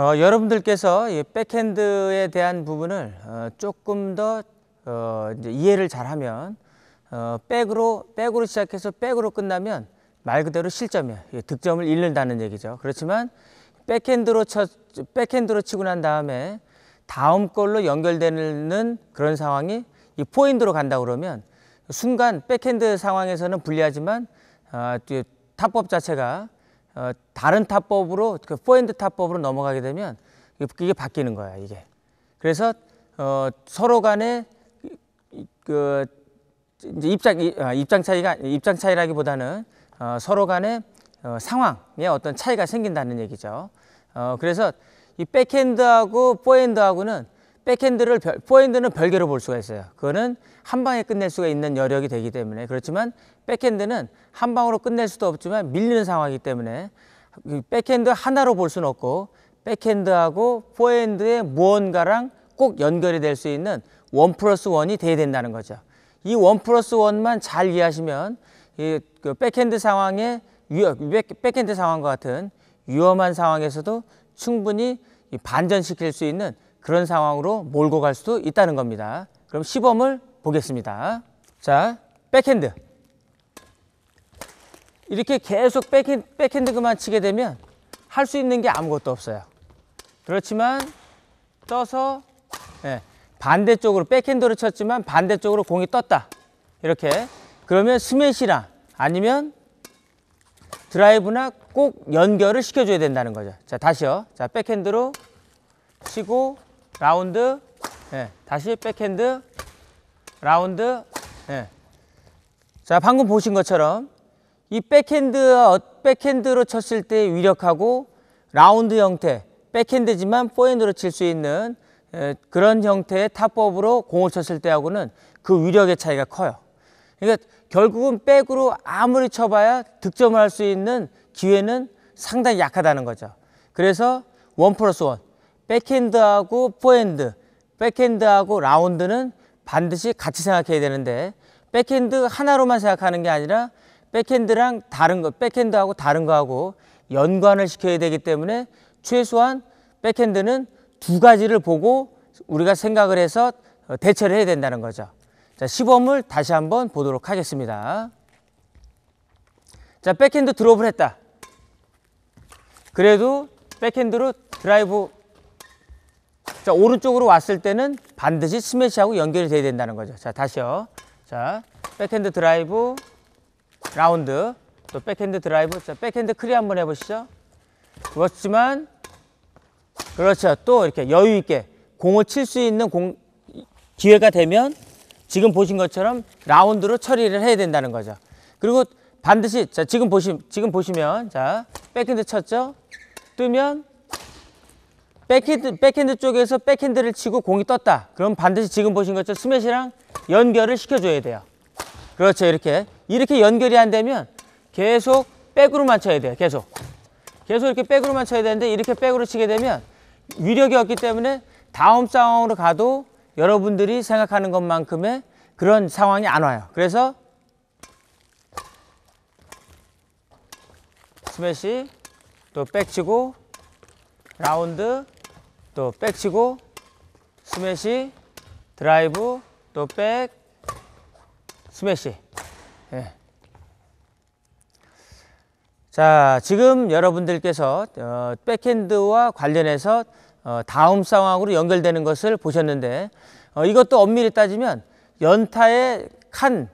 어, 여러분들께서 이 백핸드에 대한 부분을 어, 조금 더 어, 이해를 잘하면 어, 백으로 백으로 시작해서 백으로 끝나면 말 그대로 실점이에요. 예, 득점을 잃는다는 얘기죠. 그렇지만 백핸드로 쳐 백핸드로 치고 난 다음에 다음 걸로 연결되는 그런 상황이 이 포핸드로 간다 그러면 순간 백핸드 상황에서는 불리하지만 어, 이 타법 자체가 어, 다른 타법으로 그 포핸드 타법으로 넘어가게 되면 이게 바뀌는 거야 이게. 그래서 어, 서로 간에 그 입장 이- 아, 입장 차이가 입장 차이라기보다는 어, 서로 간의 어, 상황에 어떤 차이가 생긴다는 얘기죠. 어, 그래서 이 백핸드하고 포핸드하고는 백핸드를 별, 포핸드는 별개로 볼 수가 있어요. 그거는 한 방에 끝낼 수가 있는 여력이 되기 때문에 그렇지만 백핸드는 한 방으로 끝낼 수도 없지만 밀리는 상황이기 때문에 이 백핸드 하나로 볼 수는 없고 백핸드하고 포핸드의 무언가랑 꼭 연결이 될 수 있는 원 플러스 원이 돼야 된다는 거죠. 이 원 플러스 원만 잘 이해하시면 이 그 백핸드 상황에 위험, 백- 백핸드 상황과 같은 위험한 상황에서도 충분히 이 반전시킬 수 있는 그런 상황으로 몰고 갈 수도 있다는 겁니다. 그럼 시범을 보겠습니다. 자, 백핸드. 이렇게 계속 백핸, 백핸드만 치게 되면 할 수 있는 게 아무것도 없어요. 그렇지만 떠서 예, 반대쪽으로 백핸드로 쳤지만 반대쪽으로 공이 떴다. 이렇게 그러면 스매시나 아니면 드라이브나 꼭 연결을 시켜줘야 된다는 거죠. 자 다시요. 자 백핸드로 치고 라운드 예, 다시 백핸드 라운드 예. 자 방금 보신 것처럼 이 백핸드 어, 백핸드로 쳤을 때 위력하고 라운드 형태 백핸드지만 포핸드로 칠 수 있는 에, 그런 형태의 타법으로 공을 쳤을 때하고는 그 위력의 차이가 커요. 그러니까 결국은 백으로 아무리 쳐봐야 득점을 할 수 있는 기회는 상당히 약하다는 거죠. 그래서 원 플러스 원 백핸드하고 포핸드 백핸드하고 라운드는 반드시 같이 생각해야 되는데 백핸드 하나로만 생각하는 게 아니라 백핸드랑 다른 거 백핸드하고 다른 거하고 연관을 시켜야 되기 때문에 최소한 백핸드는 두 가지를 보고 우리가 생각을 해서 어, 대처를 해야 된다는 거죠. 자, 시범을 다시 한번 보도록 하겠습니다. 자, 백핸드 드롭을 했다. 그래도 백핸드로 드라이브 자, 오른쪽으로 왔을 때는 반드시 스매시하고 연결이 돼야 된다는 거죠. 자, 다시요. 자, 백핸드 드라이브 라운드 또 백핸드 드라이브 자, 백핸드 크리 한번 해보시죠. 그렇지만 그렇죠. 또 이렇게 여유 있게 공을 칠 수 있는 공 기회가 되면 지금 보신 것처럼 라운드로 처리를 해야 된다는 거죠. 그리고 반드시 자 지금 보시 지금 보시면 자 백핸드 쳤죠. 뜨면 백핸드 백핸드 쪽에서 백핸드를 치고 공이 떴다. 그럼 반드시 지금 보신 것처럼 스매시랑 연결을 시켜줘야 돼요. 그렇죠. 이렇게 이렇게 연결이 안 되면 계속 백으로만 쳐야 돼요. 계속 계속 이렇게 백으로만 쳐야 되는데 이렇게 백으로 치게 되면 위력이 없기 때문에 다음 상황으로 가도 여러분들이 생각하는 것만큼의 그런 상황이 안 와요. 그래서 스매시 또 백치고 라운드 또 백치고 스매시 드라이브 또 백 스매시 예. 자 지금 여러분들께서 어, 백핸드와 관련해서 어, 다음 상황으로 연결되는 것을 보셨는데 어, 이것도 엄밀히 따지면 연타의 칸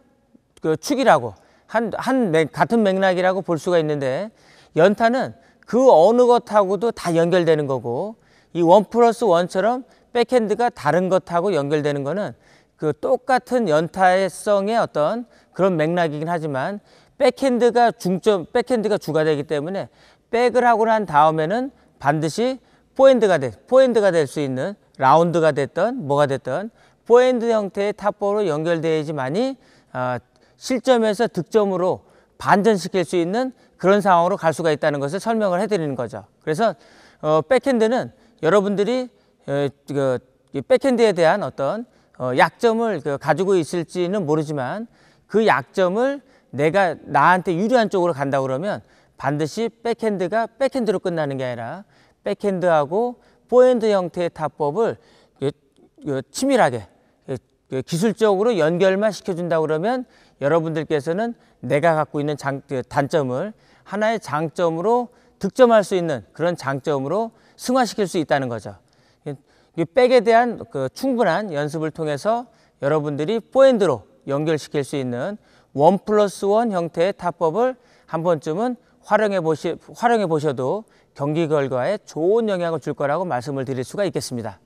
그 축이라고 한, 한 맥, 같은 맥락이라고 볼 수가 있는데 연타는 그 어느 것하고도 다 연결되는 거고 이원 플러스 원처럼 백핸드가 다른 것하고 연결되는 거는 그 똑같은 연타의 성의 어떤 그런 맥락이긴 하지만 백핸드가 중점 백핸드가 주가 되기 때문에 백을 하고 난 다음에는 반드시 포핸드가 돼 포핸드가 될 수 있는 라운드가 됐던 뭐가 됐던 포핸드 형태의 탑볼로 연결돼야지만이 아, 실점에서 득점으로 반전시킬 수 있는 그런 상황으로 갈 수가 있다는 것을 설명을 해드리는 거죠. 그래서 어, 백핸드는 여러분들이 에, 그, 이 백핸드에 대한 어떤 어, 약점을 그 가지고 있을지는 모르지만 그 약점을 내가 나한테 유리한 쪽으로 간다 그러면 반드시 백핸드가 백핸드로 끝나는 게 아니라 백핸드하고 포핸드 형태의 타법을 예, 예, 치밀하게 기술적으로 연결만 시켜준다 그러면 여러분들께서는 내가 갖고 있는 장, 그 단점을 하나의 장점으로 득점할 수 있는 그런 장점으로 승화시킬 수 있다는 거죠. 백에 대한 그 충분한 연습을 통해서 여러분들이 포핸드로 연결시킬 수 있는 원 플러스 원 형태의 타법을 한 번쯤은 활용해 보시 활용해 보셔도 경기 결과에 좋은 영향을 줄 거라고 말씀을 드릴 수가 있겠습니다.